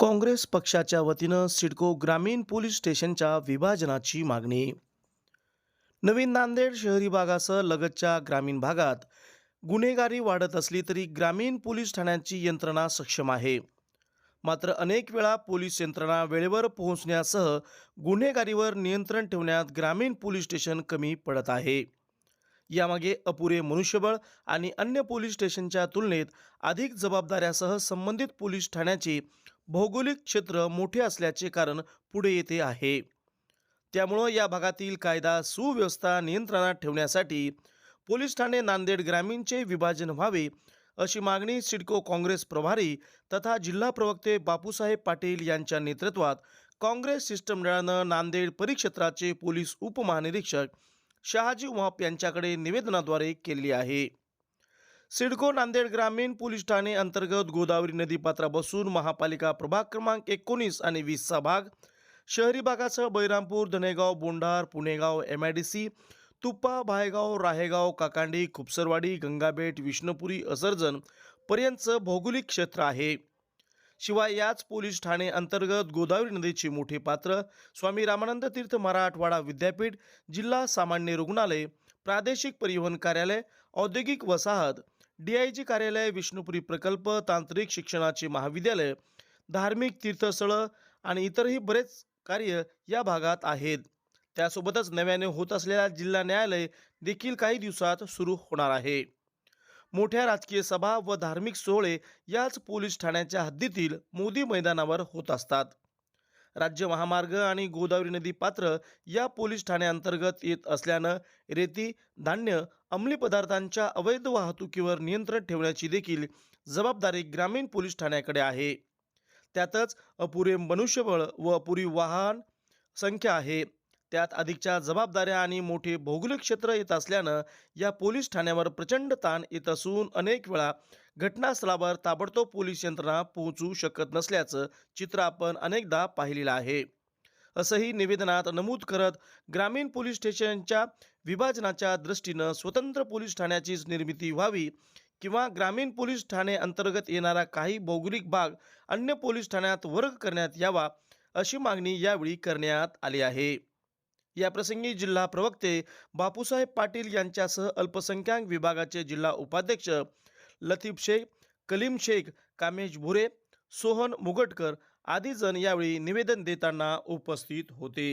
काँग्रेस पक्षाच्या वतीनं सिडको ग्रामीण पोलीस स्टेशनच्या विभाजनाची मागणी. नवीन नांदेड शहरी भागासह लगतच्या ग्रामीण भागात गुन्हेगारी वाढत असली तरी ग्रामीण पोलीस ठाण्यांची यंत्रणा सक्षम आहे. मात्र अनेक वेळा पोलीस यंत्रणा वेळेवर पोहोचण्यासह गुन्हेगारीवर नियंत्रण ठेवण्यात ग्रामीण पोलीस स्टेशन कमी पडत आहे. यामागे अपुरे मनुष्यबळ आणि अन्य पोलीस स्टेशनच्या तुलनेत अधिक जबाबदाऱ्यासह संबंधित पोलीस ठाण्याचे भौगोलिक क्षेत्र मोठे असल्याचे कारण पुढे येते आहे. त्यामुळं या भागातील कायदा सुव्यवस्था नियंत्रणात ठेवण्यासाठी पोलीस ठाणे नांदेड ग्रामीणचे विभाजन व्हावे अशी मागणी सिडको काँग्रेस प्रभारी तथा जिल्हा प्रवक्ते बापूसाहेब पाटील यांच्या नेतृत्वात काँग्रेस शिष्टमंडळानं नांदेड परिक्षेत्राचे पोलीस उपमहानिरीक्षक शहाजी उमाप यांच्याकडे निवेदनाद्वारे केली आहे. सिडको नांदेड ग्रामीण पोलीस ठाणे अंतर्गत गोदावरी नदीपात्रापासून महापालिका प्रभाग क्रमांक एकोणीस आणि वीसचा भाग शहरी भागासह Bairampur Dhanegaon Bondhar Punegaon M I D C Tuppa Bhaygaon Rahegaon Kakandi Khupsarwadi Gangabet Vishnupuri Asarjan पर्यंतचं भौगोलिक क्षेत्र आहे. शिवाय याच पोलीस ठाणे अंतर्गत गोदावरी नदीचे मोठे पात्र स्वामी रामानंद तीर्थ मराठवाडा विद्यापीठ जिल्हा सामान्य रुग्णालय प्रादेशिक परिवहन कार्यालय औद्योगिक वसाहत डीआयजी कार्यालय विष्णुपुरी प्रकल्प तांत्रिक शिक्षणाचे महाविद्यालय धार्मिक तीर्थस्थळं आणि इतरही बरेच कार्य या भागात आहेत. त्यासोबतच नव्याने होत असलेल्या जिल्हा न्यायालय देखील काही दिवसात सुरू होणार आहे. मोठ्या राजकीय सभा व धार्मिक सोहळे याच पोलीस ठाण्याच्या हद्दीतील मोदी मैदानावर होत असतात. राज्य महामार्ग आणि गोदावरी नदी पात्र या पोलीस ठाण्याअंतर्गत येत असल्यानं रेती धान्य अंमली पदार्थांच्या अवैध वाहतुकीवर नियंत्रण ठेवण्याची देखील जबाबदारी ग्रामीण पोलीस ठाण्याकडे आहे. त्यातच अपुरे मनुष्यबळ व अपुरी वाहन संख्या आहे. त्यात अधिकच्या जबाबदाऱ्या आणि मोठे भौगोलिक क्षेत्र येत असल्यानं या पोलीस ठाण्यावर प्रचंड ताण येत असून अनेक वेळा घटनास्थळावर ताबडतोब पोलीस यंत्रणा पोहोचू शकत नसल्याचं चित्र आपण अनेकदा पाहिलेलं आहे. असंही निवेदनात नमूद करत ग्रामीण पोलीस स्टेशनच्या विभाजनाच्या दृष्टीनं स्वतंत्र पोलीस ठाण्याचीच निर्मिती व्हावी किंवा ग्रामीण पोलीस ठाणे अंतर्गत येणारा काही भौगोलिक भाग अन्य पोलीस ठाण्यात वर्ग करण्यात यावा अशी मागणी यावेळी करण्यात आली आहे. याप्रसंगी जिल्हा प्रवक्ते बापूसाहेब पाटील यांच्यासह अल्पसंख्याक विभागाचे जिल्हा उपाध्यक्ष लतीफ शेख कलीम शेख कामेश भुरे सोहन मुगटकर आदी जण यावेळी निवेदन देताना उपस्थित होते.